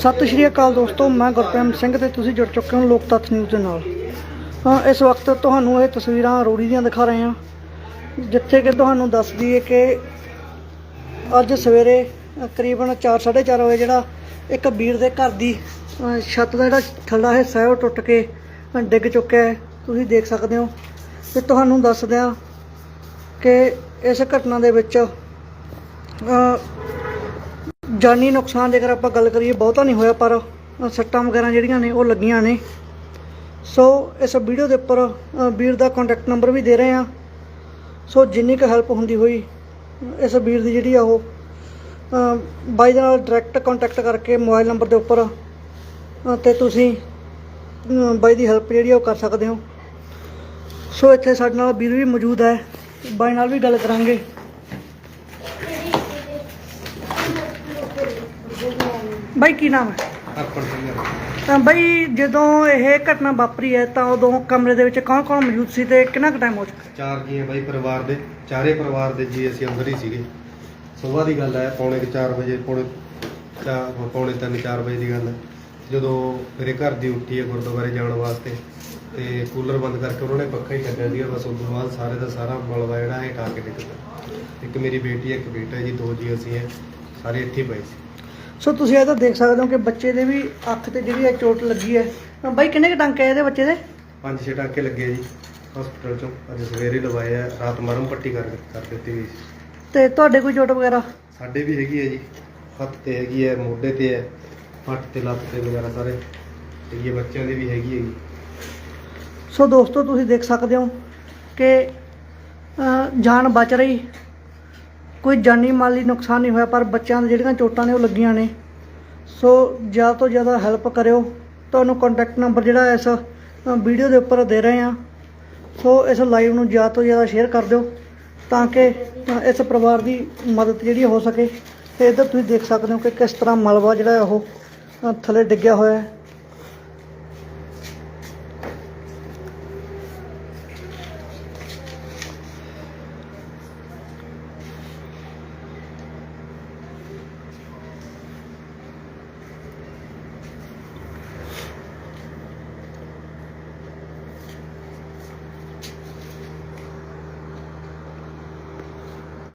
ਸਤਿ ਸ਼੍ਰੀ ਅਕਾਲ ਦੋਸਤੋ ਮੈਂ ਗੁਰਪ੍ਰੇਮ ਸਿੰਘ ਤੇ ਤੁਸੀਂ ਜੁੜ ਚੁੱਕੇ ਹੋ ਲੋਕ ਤੱਥ ਨਿਊਜ਼ ਦੇ ਨਾਲ। ਇਸ ਵਕਤ ਤੁਹਾਨੂੰ ਇਹ ਤਸਵੀਰਾਂ ਰੋੜੀ ਦੀਆਂ ਦਿਖਾ ਰਹੇ ਹਾਂ ਜਿੱਥੇ ਕਿ ਤੁਹਾਨੂੰ ਦੱਸ ਦਈਏ ਕਿ ਅੱਜ ਸਵੇਰੇ ਅ, ਕਰੀਬਨ 4:30 ਵਜੇ ਜਿਹੜਾ ਇੱਕ ਵੀਰ ਦੇ ਘਰ ਦੀ ਛੱਤ ਦਾ ਜਿਹੜਾ ਥੱਲਾ ਹਿੱਸਾ ਹੈ ਉਹ ਟੁੱਟ ਕੇ ਡਿੱਗ ਚੁੱਕਿਆ ਹੈ। ਤੁਸੀਂ ਦੇਖ ਸਕਦੇ ਹੋ ਤੇ ਤੁਹਾਨੂੰ ਦੱਸ ਦਿਆਂ ਕਿ ਇਸ ਘਟਨਾ ਦੇ ਵਿੱਚ ਜਾਨੀ ਨੁਕਸਾਨ ਜੇਕਰ ਆਪਾਂ ਗੱਲ ਕਰੀਏ ਬਹੁਤਾ ਨਹੀਂ ਹੋਇਆ ਪਰ ਸੱਟਾਂ ਵਗੈਰਾ ਜਿਹੜੀਆਂ ਨੇ ਉਹ ਲੱਗੀਆਂ ਨੇ। ਸੋ ਇਸ ਵੀਡੀਓ ਦੇ ਉੱਪਰ ਵੀਰ ਦਾ ਕੰਟੈਕਟ ਨੰਬਰ ਵੀ ਦੇ ਰਹੇ ਆ ਸੋ ਜਿੰਨੀ ਕੁ ਹੈਲਪ ਹੁੰਦੀ ਹੋਈ ਇਸ ਵੀਰ ਦੀ ਜਿਹੜੀ ਆ ਉਹ ਬਾਈ ਦੇ ਨਾਲ ਡਾਇਰੈਕਟ ਕੰਟੈਕਟ ਕਰਕੇ ਮੋਬਾਈਲ ਨੰਬਰ ਦੇ ਉੱਪਰ ਅ, ਤੇ ਤੁਸੀਂ ਬਾਈ ਦੀ ਹੈਲਪ ਜਿਹੜੀ ਆ ਉਹ ਕਰ ਸਕਦੇ ਹੋ। ਸੋ ਇੱਥੇ ਸਾਡੇ ਨਾਲ ਵੀਰ ਵੀ ਮੌਜੂਦ ਹੈ। ਬਾਈ ਨਾਲ ਵੀ ਗੱਲ ਕਰਾਂਗੇ। ਬਾਈ ਕੀ ਨਾਮ ਹੈ? ਅਰਪਣ ਸਿੰਘ ਆ। ਤਾਂ ਬਾਈ ਜਦੋਂ ਇਹ ਘਟਨਾ ਵਾਪਰੀ ਹੈ ਤਾਂ ਉਦੋਂ ਕਮਰੇ ਦੇ ਵਿੱਚ ਕੌਣ ਕੌਣ ਮੌਜੂਦ ਸੀ ਤੇ ਕਿੰਨਾ ਕੁ ਟਾਈਮ ਹੋ ਚੁੱਕਾ? ਚਾਰ ਜੀ ਆ ਬਾਈ ਪਰਿਵਾਰ ਦੇ। ਚਾਰੇ ਪਰਿਵਾਰ ਦੇ ਜੀ ਅਸੀਂ ਅੰਦਰ ਹੀ ਸੀਗੇ। ਸਵੇਰ ਦੀ ਗੱਲ ਹੈ ਪੌਣੇ 4 ਵਜੇ ਪੌਣੇ ਚਾਰ ਪੌਣੇ 3 4 ਵਜੇ ਦੀ ਗੱਲ ਹੈ। ਜਦੋਂ ਮੇਰੇ ਘਰ ਦੀ ਉੱਠੀ ਹੈ ਗੁਰਦੁਆਰੇ ਜਾਣ ਵਾਸਤੇ ਤੇ ਕੂਲਰ ਬੰਦ ਕਰਕੇ ਉਹਨਾਂ ਨੇ ਪੱਖਾ ਹੀ ਕੱਢਿਆ ਸੀਗਾ ਬਸ ਤੋਂ ਬਾਅਦ ਸਾਰੇ ਦਾ ਸਾਰਾ ਮਲਬਾ ਜਿਹੜਾ ਹੈ ਟਾ ਕੇ ਡਿੱਗ ਪਿਆ ਇੱਕ ਮੇਰੀ ਬੇਟੀ ਹੈ ਇੱਕ ਬੇਟਾ ਹੈ ਜੀ ਦੋ ਜੀ ਅਸੀਂ ਹੈ। ਸਾਰੇ ਇੱਥੇ ਹੀ ਪਏ ਸੀ। ਸੋ ਤੁਸੀਂ ਇਹ ਤਾਂ ਦੇਖ ਸਕਦੇ ਹੋ ਕਿ ਬੱਚੇ ਦੇ ਵੀ ਅੱਖ ਤੇ ਜਿਹੜੀ ਹੈ ਚੋਟ ਲੱਗੀ ਹੈ। ਬਾਈ ਕਿੰਨੇ ਕੁ ਟਾਂਕੇ ਆ ਇਹਦੇ ਬੱਚੇ ਦੇ? ਪੰਜ ਛੇ ਟਾਂਕੇ ਲੱਗੇ ਜੀ ਹਸਪੀਟਲ ਚੋਂ। ਅੱਜ ਸਵੇਰੇ ਲਵਾਏ ਆ ਰਾਤ ਮਰਮ ਪੱਟੀ ਕਰ ਕਰ ਦਿੱਤੀ ਗਈ ਸੀ। ਤੇ ਤੁਹਾਡੇ ਕੋਈ ਚੋਟ ਵਗੈਰਾ? ਸਾਡੇ ਵੀ ਹੈਗੀ ਹੈ ਜੀ ਹੱਥ ਤੇ ਹੈਗੀ ਹੈ ਮੋਢੇ ਤੇ ਹੈ ਪੱਟ ਤੇ ਲੱਤ ਤੇ ਵਗੈਰਾ ਸਾਰੇ। ਤੇ ਇਹ ਬੱਚਿਆਂ ਦੀ ਵੀ ਹੈਗੀ ਹੈਗੀ ਸੋ ਦੋਸਤੋ ਤੁਸੀਂ ਦੇਖ ਸਕਦੇ ਹੋ ਕਿ ਜਾਨ ਬਚ ਰਹੀ। ਕੋਈ ਜਾਨੀ ਮਾਲੀ ਨੁਕਸਾਨ ਨਹੀਂ ਹੋਇਆ, ਪਰ ਬੱਚਿਆਂ ਦੇ ਜਿਹੜੀਆਂ ਚੋਟਾਂ ਨੇ ਉਹ ਲੱਗੀਆਂ ਨੇ। ਸੋ ਜ਼ਿਆਦਾ ਤੋਂ ਜ਼ਿਆਦਾ ਹੈਲਪ ਕਰਿਓ। ਤੁਹਾਨੂੰ ਕੰਟੈਕਟ ਨੰਬਰ ਜਿਹੜਾ ਇਸ ਵੀਡੀਓ ਦੇ ਉੱਪਰ ਦੇ ਰਹੇ ਹਾਂ। ਸੋ ਇਸ ਲਾਈਵ ਨੂੰ ਜ਼ਿਆਦਾ ਤੋਂ ਜ਼ਿਆਦਾ ਸ਼ੇਅਰ ਕਰ ਦਿਓ, ਤਾਂ ਕਿ ਇਸ ਪਰਿਵਾਰ ਦੀ ਮਦਦ ਜਿਹੜੀ ਹੋ ਸਕੇ। ਤੇ ਇੱਧਰ ਤੁਸੀਂ ਦੇਖ ਸਕਦੇ ਹੋ ਕਿ ਕਿਸ ਤਰ੍ਹਾਂ ਮਲਬਾ ਜਿਹੜਾ ਉਹ ਥੱਲੇ ਡਿੱਗਿਆ ਹੋਇਆ ਹੈ।